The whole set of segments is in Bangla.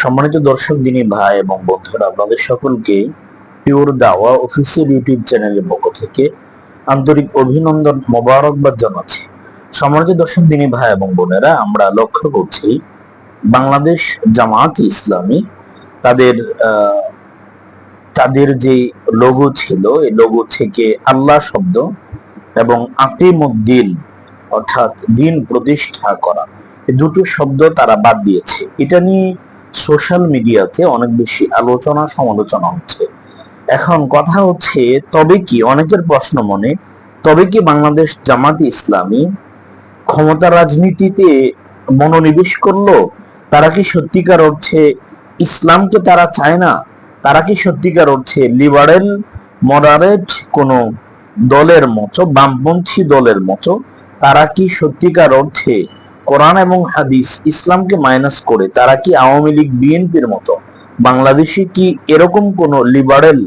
সম্মানিত দর্শক, দিনী ভাই এবং বন্ধুরা, আপনাদের সকলকে পিওর দাওয়া অফিসিয়াল ইউটিউব চ্যানেলের পক্ষ থেকে আন্তরিক অভিনন্দন মোবারকবাদ জানাচ্ছি। সম্মানিত দর্শক, দিনী ভাই এবং বোনেরা, আমরা লক্ষ্য করছি বাংলাদেশ জামাত ইসলামী তাদের তাদের যে লোগো ছিল, এই লোগো থেকে আল্লাহ শব্দ এবং আকিমুদ্দিন, অর্থাৎ দিন প্রতিষ্ঠা করা। দুটো শব্দ তারা বাদ দিয়েছে। এটা নিয়ে সোশ্যাল মিডিয়াতে অনেক বেশি আলোচনা সমালোচনা হচ্ছে। এখন কথা হচ্ছে, তবে কি, অনেকের প্রশ্ন মনে, তবে কি বাংলাদেশ জামাত ইসলামী ক্ষমতা রাজনীতিতে মনোনিবেশ করল? তারা কি সত্যিকার অর্থে ইসলামকে তারা চায় না? তারা কি সত্যিকার অর্থে লিবারেল মডারেট কোনো দলের মতো, বামপন্থী দলের মতো, তারা কি সত্যিকার অর্থে কোরআন এবং হাদিস ইসলামকে মাইনাস করে, তারা কি আওয়ামী লীগ, বিএনপির মতো? বাংলাদেশে কি এরকম কোন লিবারেল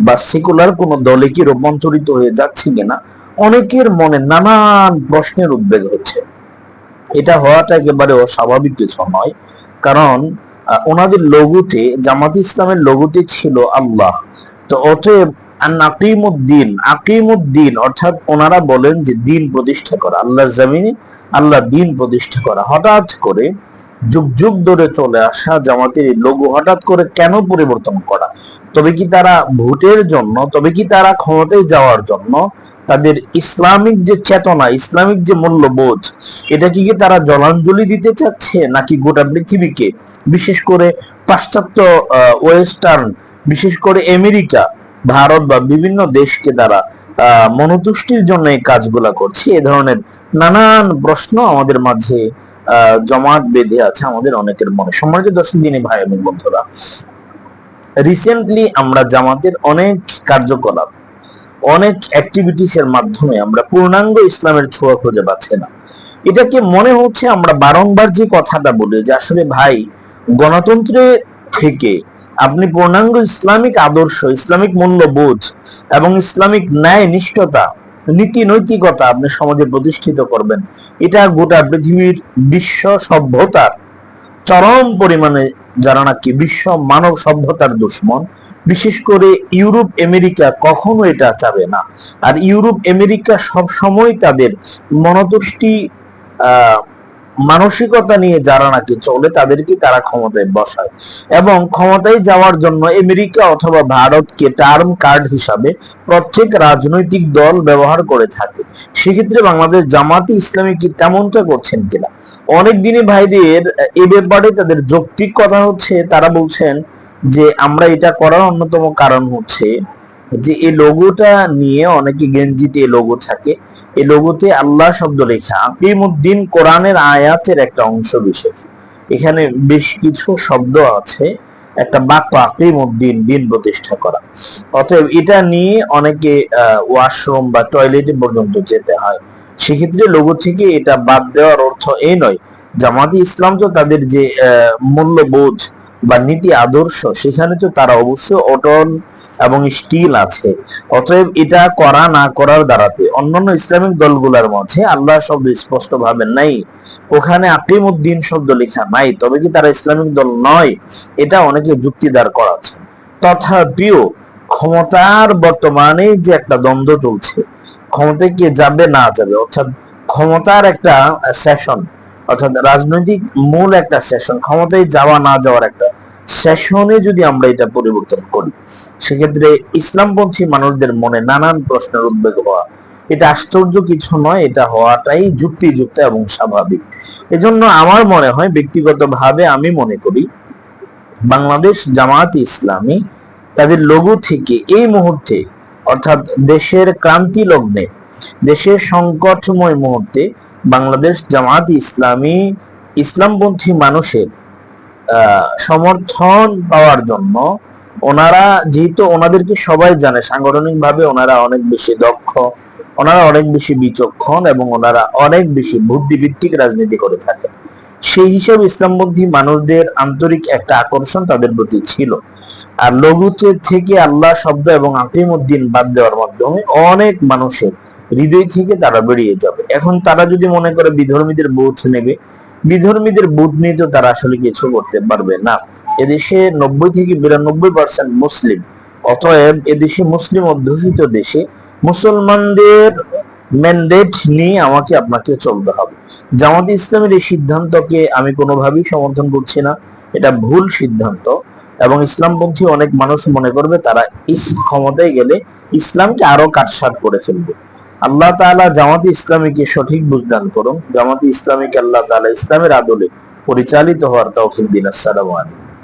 বা সেকুলার কোন দলে কি রূপান্তরিত হয়ে যাচ্ছে কিনা? অনেকের মনে নানান প্রশ্নের উদ্বেগ হচ্ছে। এটা হওয়াটা একেবারে অস্বাভাবিক কিছু নয়। কারণ ওনাদের লঘুতে, জামাত ইসলামের লঘুতে ছিল আল্লাহ। তো অতএব আকিমুদ্দিন আকিমুদ্দিন অর্থাৎ ওনারা বলেন যে দিন প্রতিষ্ঠা করা, আল্লাহর জমিনে আল্লাহ দিন প্রতিষ্ঠা করা। হঠাৎ করে যুগ যুগ ধরে চলে আসা জামাতের লঘু হঠাৎ করে কেন পরিবর্তন করা? তবে কি তারা ভোটের জন্য, তবে কি তারা ক্ষমতায় যাওয়ার জন্য তাদের ইসলামিক যে চেতনা, ইসলামিক যে মূল্যবোধ, এটা কি তারা জলাঞ্জলি দিতে চাচ্ছে নাকি গোটা পৃথিবীকে? বিশেষ করে পাশ্চাত্য ওয়েস্টার্ন বিশেষ করে আমেরিকা ভারত বা বিভিন্ন দেশকে তারা মনোতুষ্টির জন্য এই কাজগুলা করছে। এ ধরনের নানান প্রশ্ন আমাদের মাঝে জমাট বেঁধে আছে আমাদের অনেকের মনে। সম্মানিত দর্শক দিনে ভাই এবং বন্ধুরা রিসেন্টলি আমরা জামাতের অনেক কার্যকলাপ, অনেক অ্যাক্টিভিটিস এর মাধ্যমে আমরা পূর্ণাঙ্গ ইসলামের ছোঁয়া খুঁজে পাচ্ছি না। এটাকে মনে হচ্ছে আমরা বারংবার যে কথাটা বলি, যে আসলে ভাই, গণতন্ত্রে থেকে আপনি পূর্ণাঙ্গ ইসলামিক আদর্শ, ইসলামিক মূল্যবোধ এবং ইসলামিক ন্যায় নিষ্ঠতা, নীতি নৈতিকতা আপনি সমাজে প্রতিষ্ঠিত করবেন। এটা গোটা পৃথিবীর বিশ্ব সভ্যতার চরম পরিমাণে যারা নাকি বিশ্ব মানব সভ্যতার দুশ্মন, বিশেষ করে ইউরোপ, আমেরিকা কখনো এটা চাবে না। আর ইউরোপ, আমেরিকা সব সময় তাদের মনতুষ্টি, আহ মানসিকতা নিয়ে যারা নাকি চলে তাদেরকে তারা ক্ষমতায় বসায়। এবং ক্ষমতায় যাওয়ার জন্য আমেরিকা অথবা ভারতকে টার্ম কার্ড হিসাবে প্রত্যেক রাজনৈতিক দল ব্যবহার করে থাকে। সেক্ষেত্রে বাংলাদেশ জামাতে ইসলামী কি তেমনটা করছেন কিনা? অনেক দিনই ভাইদের এ ব্যাপারে তাদের যৌক্তিক কথা হচ্ছে, তারা বলছেন যে আমরা এটা করার অন্যতম কারণ হচ্ছে যে এই লোগোটা নিয়ে অনেকে গেঞ্জিতে এই লোগো থাকে, এই লোগোতে আল্লাহ শব্দ লেখা, আকিমুদ্দিন কোরআনের আয়াতের একটা অংশ বিশেষ। এখানে বেশ কিছু শব্দ আছে, একটা বাক্য আকিমুদ্দিন দিন প্রতিষ্ঠা করা। অতএব এটা নিয়ে অনেকে ওয়াশরুম বা টয়লেটে পর্যন্ত যেতে হয়। সেক্ষেত্রে লোগো থেকে এটা বাদ দেওয়ার অর্থ এই নয়। জামাতি ইসলাম তো তাদের যে মূল্যবোধ বা নীতি আদর্শ, সেখানে তো তারা অবশ্যই অটল এবং স্টিল আছে। অতএব এটা করা না করার দ্বারাতে অন্যান্য ইসলামিক দলগুলোর মাঝে আল্লাহ শব্দ স্পষ্ট ভাবে নাই। ওখানে আকিমুদ্দিন শব্দ লেখা নাই, তবে কি তারা ইসলামিক দল নয়? এটা অনেকে যুক্তি যুক্তিদার করাচ্ছে তথাপিও ক্ষমতার বর্তমানে যে একটা দ্বন্দ্ব চলছে, ক্ষমতায় কে যাবে না যাবে, অর্থাৎ ক্ষমতার একটা সেশন অর্থাৎ রাজনৈতিক মূল একটা সেশন ক্ষমতায় যাওয়া না যাওয়ার একটা সেশনে যদি আমরা এটা পরিবর্তন করি, সেক্ষেত্রে ইসলামপন্থী মানুষদের মনে নানান প্রশ্নের উদ্বেগ হওয়া, এটা আশ্চর্য কিছু নয়, এটা হওয়াটাই যুক্তিযুক্ত এবং স্বাভাবিক। এজন্য আমার মনে হয়, ব্যক্তিগতভাবে আমি মনে করি, বাংলাদেশ জামাত ইসলামী তাদের লঘু থেকে এই মুহূর্তে, অর্থাৎ দেশের ক্রান্তি লগ্নে, দেশের সংকটময় মুহূর্তে বাংলাদেশ জামাত ইসলামী ইসলামপন্থী মানুষের সমর্থন পাওয়ার জন্য ওনারা, যেহেতু ওনাদেরকে সবাই জানে সাংগঠনিক ভাবে ওনারা অনেক বেশি দক্ষ, ওনারা অনেক বেশি বিচক্ষণ এবং ওনারা অনেক বেশি বুদ্ধিভিত্তিক রাজনীতি করে থাকে। সেই হিসাবে ইসলামপন্থী মানুষদের আন্তরিক একটা আকর্ষণ তাদের প্রতি ছিল। আর লঘুতে থেকে আল্লাহ শব্দ এবং আকিমুদ্দিন বাদ দেওয়ার মাধ্যমে অনেক মানুষের হৃদয় থেকে তারা বেরিয়ে যাবে। এখন তারা যদি মনে করে বিধর্মীদের ভোট নেবে, বিধর্মীদের ভোট নিয়ে তো তারা আসলে কিছু করতে পারবে না। এদেশে নব্বই থেকে বিরানব্বই পার্সেন্ট মুসলিম, অতএব এদেশে মুসলিম অধ্যুষিত দেশে মুসলমানদের ম্যান্ডেট নিয়ে আমাকে আপনাকে চলতে হবে। জামাত ইসলামের এই সিদ্ধান্তকে আমি কোনোভাবেই সমর্থন করছি না। এটা ভুল সিদ্ধান্ত এবং ইসলামপন্থী অনেক মানুষ মনে করবে তারা ক্ষমতায় গেলে ইসলামকে আরও কাটসাট করে ফেলবে। আল্লাহ তালা জামাতে ইসলামীকে সঠিক বুঝদান করুন। জামাতে ইসলামীকে আল্লাহ তালা ইসলামের আদলে পরিচালিত হওয়ার তৌফিক দিন। আসসালামু আলাইকুম।